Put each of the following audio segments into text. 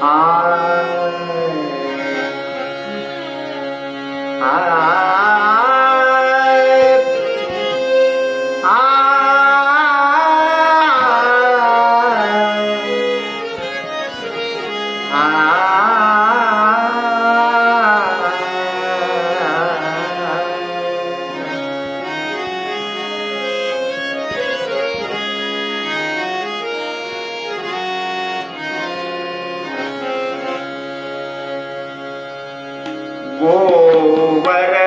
아 गोवर्धन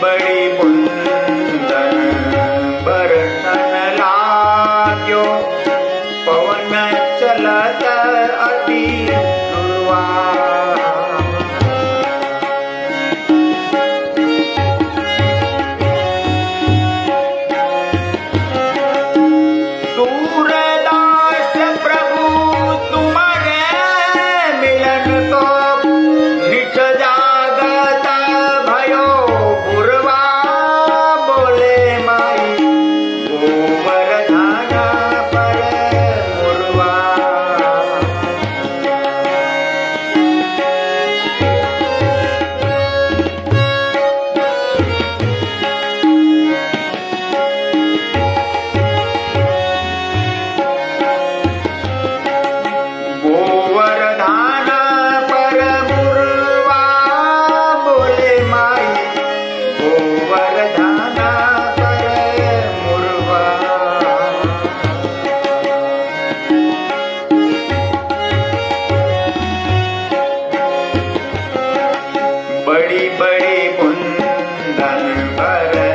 படி முன் कुंदन भर